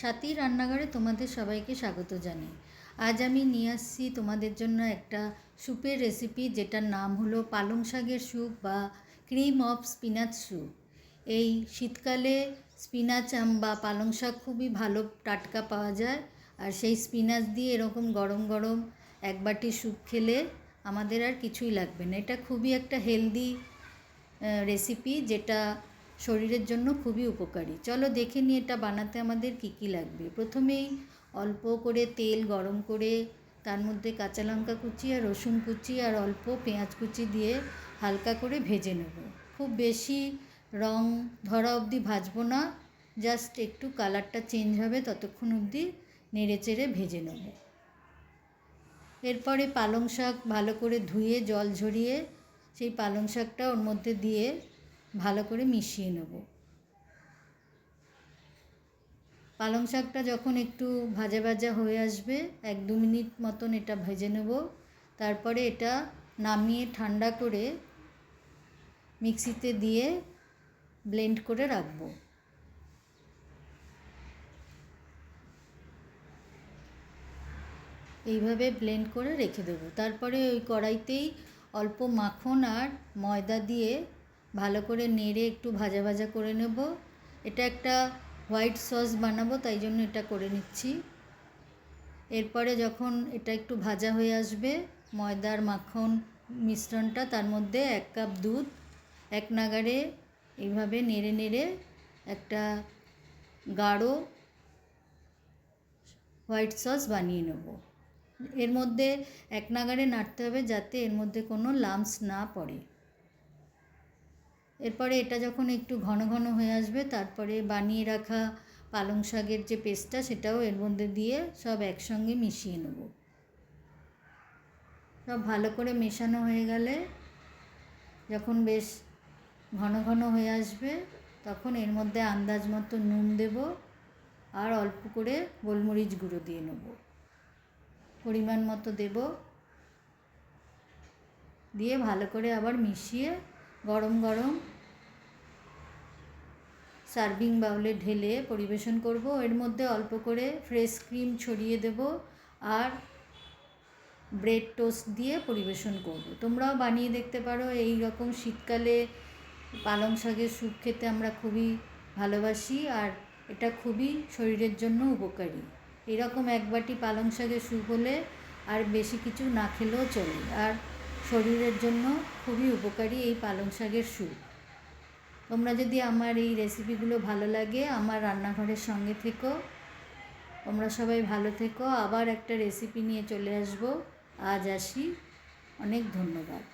স্বাতী রান্নাঘরে তোমাদের সবাইকে স্বাগত জানাই। আজ আমি নিয়ে আসছি তোমাদের জন্য একটা স্যুপের রেসিপি যেটার নাম হলো পালং শাকের স্যুপ বা ক্রিম অফ স্পিনাচ স্যুপ এই শীতকালে স্পিনাচ বা পালং শাক খুবই ভালো টাটকা পাওয়া যায়। আর সেই স্পিনাচ দিয়ে এরকম গরম গরম এক বাটি স্যুপ খেলে আমাদের আর কিছুই লাগবে না। এটা খুবই একটা হেলদি রেসিপি যেটা শরীরের জন্য খুবই উপকারী। চলো দেখে নিই এটা বানাতে আমাদের কী কী লাগবে। প্রথমেই অল্প করে তেল গরম করে, তার মধ্যে কাঁচা লঙ্কা কুচি আর রসুন কুচি আর অল্প পেঁয়াজ কুচি দিয়ে হালকা করে ভেজে নেব। খুব বেশি রং ধরা অবধি ভাজবো না, জাস্ট একটু কালারটা চেঞ্জ হবে ততক্ষণ অবধি নেড়ে চেড়ে ভেজে নেব। এরপরে পালং শাক ভালো করে ধুয়ে জল ঝরিয়ে সেই পালং শাকটা ওর মধ্যে দিয়ে ভালো করে মিশিয়ে নেব। পালং শাকটা যখন একটু ভাজা ভাজা হয়ে আসবে, এক দু মিনিট মতন এটা ভেজে নেব। তারপরে এটা নামিয়ে ঠান্ডা করে মিক্সিতে দিয়ে ব্লেন্ড করে রাখব। এইভাবে ব্লেন্ড করে রেখে দেবো। তারপরে ওই কড়াইতেই অল্প মাখন আর ময়দা দিয়ে ভালো করে নেড়ে একটু ভাজা ভাজা করে নেব। এটা একটা হোয়াইট সস বানাবো, তাই জন্য এটা করে নিচ্ছি। এরপরে যখন এটা একটু ভাজা হয়ে আসবে, ময়দার মাখন মিশ্রণটা, তার মধ্যে এক কাপ দুধ, এক নাগারে এইভাবে নেড়ে নেড়ে একটা গাঢ় হোয়াইট সস বানিয়ে নেব। এর মধ্যে এক নাগারে নাড়তে হবে যাতে এর মধ্যে কোনো লামস না পড়ে। এরপরে এটা যখন একটু ঘন ঘন হয়ে আসবে, তারপরে বানিয়ে রাখা পালং শাকের যে পেস্টটা, সেটাও এর মধ্যে দিয়ে সব একসঙ্গে মিশিয়ে নেব। সব ভালো করে মেশানো হয়ে গেলে যখন বেশ ঘন ঘন হয়ে আসবে, তখন এর মধ্যে আন্দাজ মতো নুন দেব আর অল্প করে গোলমরিচ গুঁড়ো দিয়ে নেব। পরিমাণ মতো দেব। দিয়ে ভালো করে আবার মিশিয়ে গরম গরম সার্ভিং বাউলে ঢেলে পরিবেশন করব। এর মধ্যে অল্প করে ফ্রেশ ক্রিম ছড়িয়ে দেব আর ব্রেড টোস্ট দিয়ে পরিবেশন করব। তোমরাও বানিয়ে দেখতে পারো, এই রকম শীতকালে পালং শাকের স্যুপ খেতে আমরা খুবই ভালোবাসি আর এটা খুবই শরীরের জন্য উপকারী। এরকম এক বাটি পালং শাকের স্যুপ হলে আর বেশি কিছু না খেলেও চলে আর শরীরের জন্য খুবই উপকারী এই পালং শাকের স্যুপ। তোমরা যদি আমার এই রেসিপিগুলো ভালো লাগে, আমার রান্নাঘরের সঙ্গে থেকো। তোমরা সবাই ভালো থেকো। আবার একটা রেসিপি নিয়ে চলে আসব। আজ আসি। অনেক ধন্যবাদ।